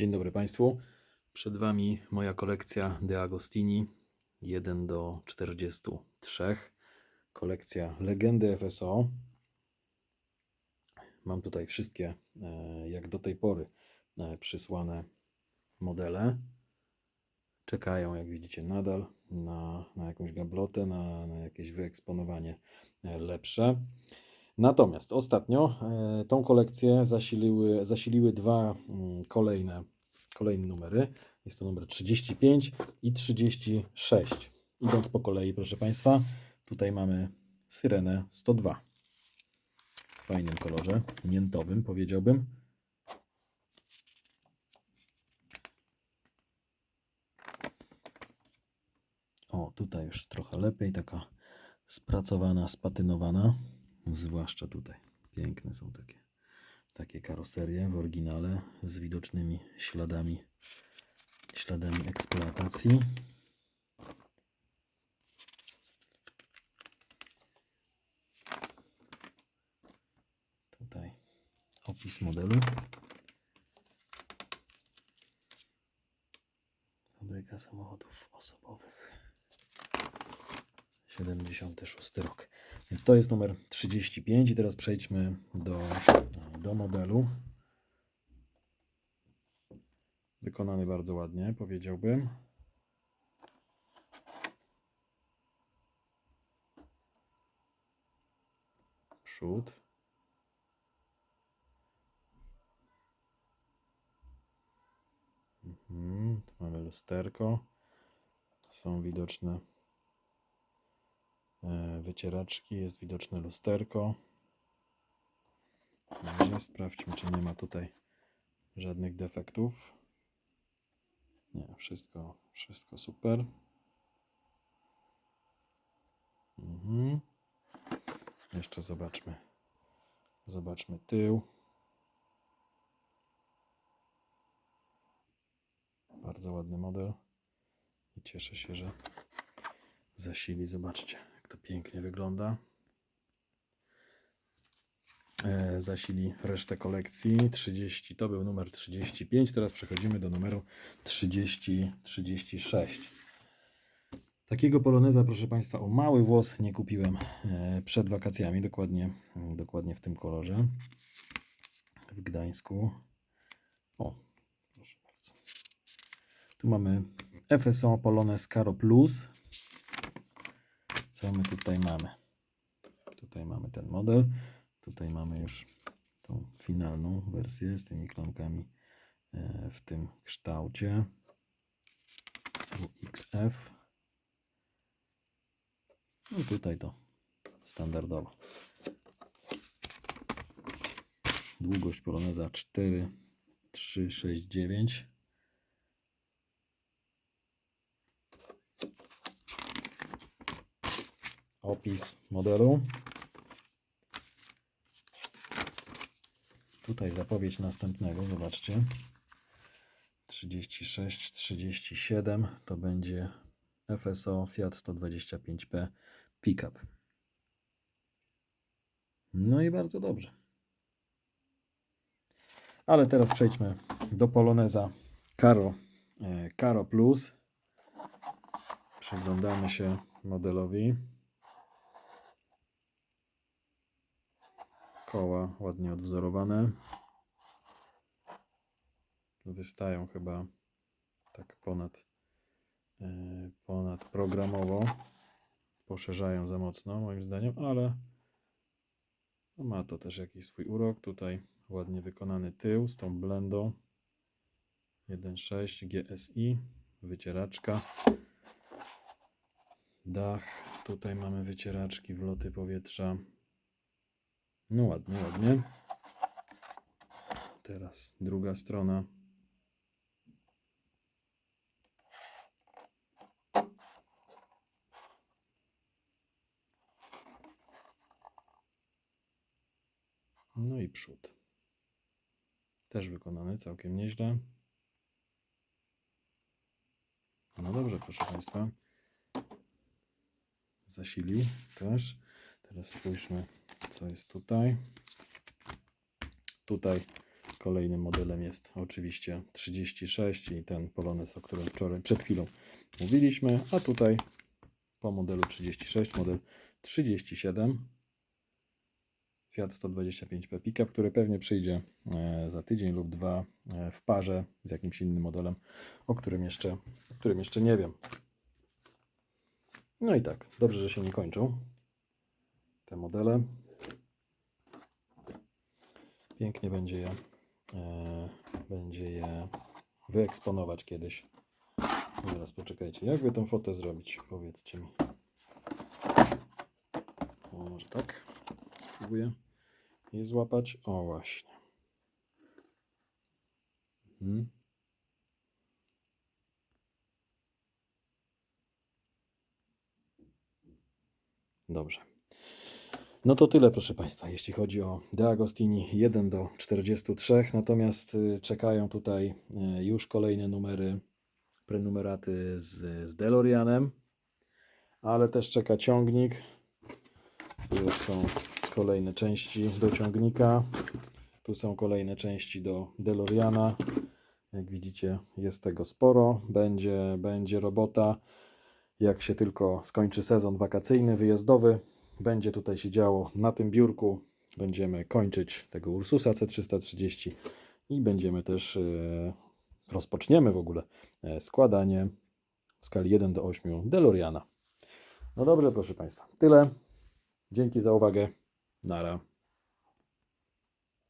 Dzień dobry Państwu. Przed Wami moja kolekcja De Agostini 1 do 43. Kolekcja Legendy FSO. Mam tutaj wszystkie, e, jak do tej pory, e, przysłane modele. Czekają, jak widzicie, nadal na, na jakąś gablotę, na, na jakieś wyeksponowanie e, lepsze. Natomiast ostatnio e, tą kolekcję zasiliły, zasiliły dwa mm, kolejne, kolejne numery. Jest to numer 35 i 36. Idąc po kolei, proszę Państwa, tutaj mamy Syrenę 102. W fajnym kolorze, miętowym powiedziałbym. O, tutaj już trochę lepiej, taka spracowana, spatynowana. Zwłaszcza tutaj. Piękne są takie, takie karoserie w oryginale z widocznymi śladami, śladami eksploatacji. Tutaj opis modelu. Fabryka samochodów osobowych. 76 rok. Więc to jest numer 35 i teraz przejdźmy do, do modelu. Wykonany bardzo ładnie, powiedziałbym. Przód. Mhm, tu mamy lusterko. Są widoczne wycieraczki, jest widoczne lusterko. Dobrze, sprawdźmy, czy nie ma tutaj żadnych defektów. Nie, wszystko, wszystko super. Mhm. Jeszcze zobaczmy. Zobaczmy tył. Bardzo ładny model. I cieszę się, że zasili. Zobaczcie, to pięknie wygląda. E, zasili resztę kolekcji. 30 to był numer 35. Teraz przechodzimy do numeru 30, 36. Takiego poloneza, proszę Państwa, o mały włos nie kupiłem e, przed wakacjami, dokładnie, dokładnie w tym kolorze w Gdańsku. O, proszę bardzo. Tu mamy FSO Polones Caro Plus. Co my tutaj mamy? Tutaj mamy ten model. Tutaj mamy już tą finalną wersję z tymi klamkami e, w tym kształcie. UXF. No tutaj to standardowo. Długość poloneza 4, 3, 6, 9. Opis modelu. Tutaj zapowiedź następnego, zobaczcie. 36, 37 to będzie FSO Fiat 125P Pickup. No i bardzo dobrze. Ale teraz przejdźmy do Poloneza Caro, e, Caro Plus. Przyglądamy się modelowi. Koła ładnie odwzorowane. Wystają chyba tak ponad, e, ponad programowo. Poszerzają za mocno moim zdaniem, ale ma to też jakiś swój urok. Tutaj ładnie wykonany tył z tą blendą 1.6 GSI, wycieraczka. Dach, tutaj mamy wycieraczki, wloty powietrza. No ładnie, ładnie. Teraz druga strona. No i przód. Też wykonany całkiem nieźle. No dobrze, proszę Państwa. Zasilił też. Teraz spójrzmy, co jest tutaj. Tutaj Kolejnym modelem jest oczywiście 36 i ten Polones, o którym wczoraj, przed chwilą mówiliśmy, a tutaj po modelu 36 model 37 Fiat 125P Pickup, który pewnie przyjdzie e, za tydzień lub dwa e, w parze z jakimś innym modelem, o którym jeszcze, o którym jeszcze nie wiem. No i tak, dobrze, że się nie kończą te modele. Pięknie będzie je, e, będzie je wyeksponować kiedyś. Zaraz poczekajcie, jak by tą fotę zrobić? Powiedzcie mi. O, może tak? Spróbuję je złapać. O, właśnie. Mhm. Dobrze. No to tyle, proszę Państwa, jeśli chodzi o De Agostini 1 do 43. Natomiast y, czekają tutaj y, już kolejne numery, prenumeraty z, z DeLoreanem, ale też czeka ciągnik. Tu już są kolejne części do ciągnika. Tu są kolejne części do DeLoreana. Jak widzicie, jest tego sporo. Będzie, będzie robota. Jak się tylko skończy sezon wakacyjny, wyjazdowy, będzie tutaj się działo na tym biurku. Będziemy kończyć tego Ursusa C330 i będziemy też e, rozpoczniemy w ogóle e, składanie w skali 1 do 8 DeLoreana. No dobrze, proszę Państwa, tyle. Dzięki za uwagę. Nara.